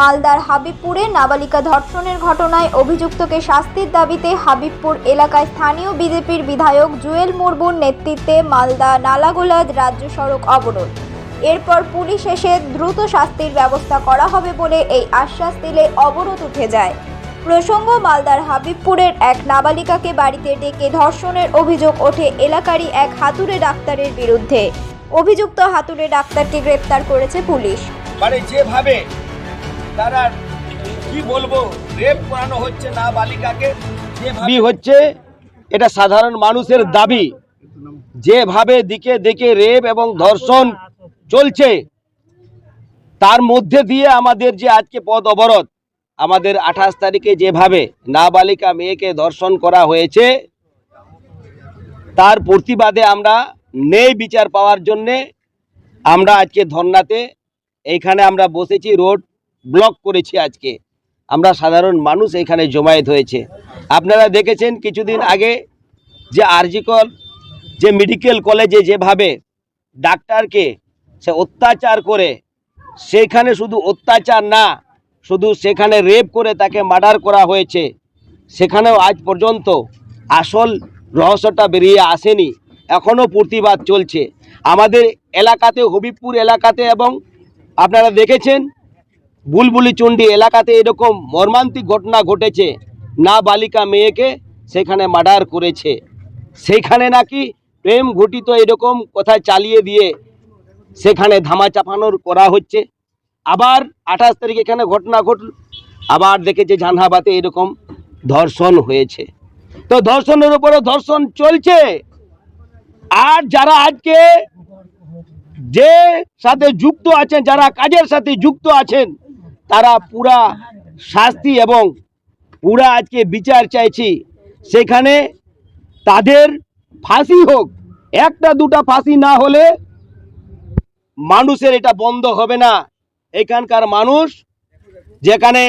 মালদার হাবিবপুরে নাবালিকা ধর্ষণের ঘটনায় অভিযুক্তকে শাস্তির দাবিতে হাবিবপুর এলাকায় স্থানীয় বিজেপির বিধায়ক জুয়েল মুর্মুর নেতৃত্বে মালদা নালাগোলাদ রাজ্য সড়ক অবরোধ। এরপর পুলিশ এসে দ্রুত শাস্তির ব্যবস্থা করা হবে বলে এই আশ্বাস দিলে অবরোধ উঠে যায়। প্রসঙ্গ, মালদার হাবিবপুরের এক নাবালিকাকে বাড়িতে ডেকে ধর্ষণের অভিযোগ ওঠে এলাকারই এক হাতুড়ে ডাক্তারের বিরুদ্ধে। অভিযুক্ত হাতুড়ে ডাক্তারকে গ্রেপ্তার করেছে পুলিশ। মানে যেভাবে তারা কি বলব, রেপ করানো হচ্ছে না বালিকাকে, যেভাবে হচ্ছে, এটা সাধারণ মানুষের দাবি। যেভাবে দিকে দিকে রেপ এবং ধর্ষণ চলছে, তার মধ্যে দিয়ে আমাদের যে আজকে পদ অবরোধ, আমাদের আঠাশ তারিখে যেভাবে নাবালিকা মেয়েকে ধর্ষণ করা হয়েছে, তার প্রতিবাদে আমরা নেই বিচার পাওয়ার জন্যে আমরা আজকে ধর্নাতে, এইখানে আমরা বসেছি রোড ব্লক করেছি আজকে। আমরা সাধারণ মানুষ এখানে জমায়েত হয়েছে। আপনারা দেখেছেন কিছুদিন আগে যে আরজিকল যে মেডিকেল কলেজে যেভাবে ডাক্তারকে সে অত্যাচার করে, সেখানে শুধু অত্যাচার না, শুধু সেখানে রেপ করে তাকে মার্ডার করা হয়েছে, সেখানেও আজ পর্যন্ত আসল রহস্যটা বেরিয়ে আসেনি। এখনও প্রতিবাদ চলছে। আমাদের এলাকাতে, হবিবপুর এলাকাতে এবং আপনারা দেখেছেন বুলবুলি চণ্ডী এলাকাতে এরকম মর্মান্তিক ঘটনা ঘটেছে। না বালিকা মেয়েকে সেখানে মার্ডার করেছে। সেখানে নাকি প্রেম ঘটিত এরকম কথা চালিয়ে দিয়ে সেখানে ধামা চাপানোর করা হচ্ছে। আবার আঠাশ তারিখ এখানে ঘটনা ঘটল। আবার দেখেছে জানহাবাতে এরকম ধর্ষণ হয়েছে। তো ধর্ষণের উপরে ধর্ষণ চলছে। আর যারা আজকে যে সাথে যুক্ত আছেন, যারা কাজের সাথে যুক্ত আছেন তারা পুরা শাস্তি এবং পুরা আজকে বিচার চাইছি। সেখানে তাদের ফাঁসি হোক, একটা দুটা ফাঁসি না হলে মানুষের এটা বন্ধ হবে না। এখানকার মানুষ যেখানে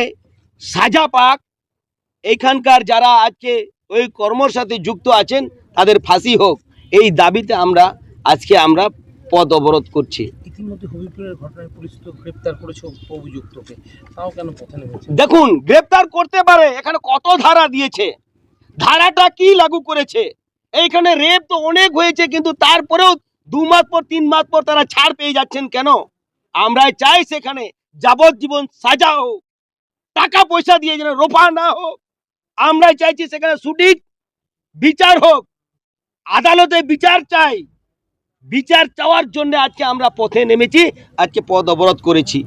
সাজা পাক এইখানকার যারা আজকে ওই কর্মর সাথে যুক্ত আছেন, তাদের ফাঁসি হোক, এই দাবিতে আমরা, আজকে আমরা পদ অবরোধ করছি। ইতিমধ্যে হবিপুরের ঘটনায় পুলিশ তো গ্রেপ্তার করেছে অভিযুক্তকে। তাও কেন পথে নেমেছে? দেখুন, গ্রেপ্তার করতে পারে, এখানে কত ধারা দিয়েছে? ধারাটা কি লাগু করেছে? এইখানে রেপ তো অনেক হয়েছে, কিন্তু তারপরেও দু মাস পর, তিন মাস পর তারা ছাড় পেয়ে যাচ্ছেন কেন? আমরা চাই সেখানে যাবজ্জীবন সাজা হোক, টাকা পয়সা দিয়ে যেন রোপা না হোক। আমরা চাইছি সেখানে সঠিক বিচার হোক, আদালতে বিচার চাই। বিচার চাওয়ার জন্য আজকে আমরা পথে নেমেছি আজকে পদ অবরোধ করেছি।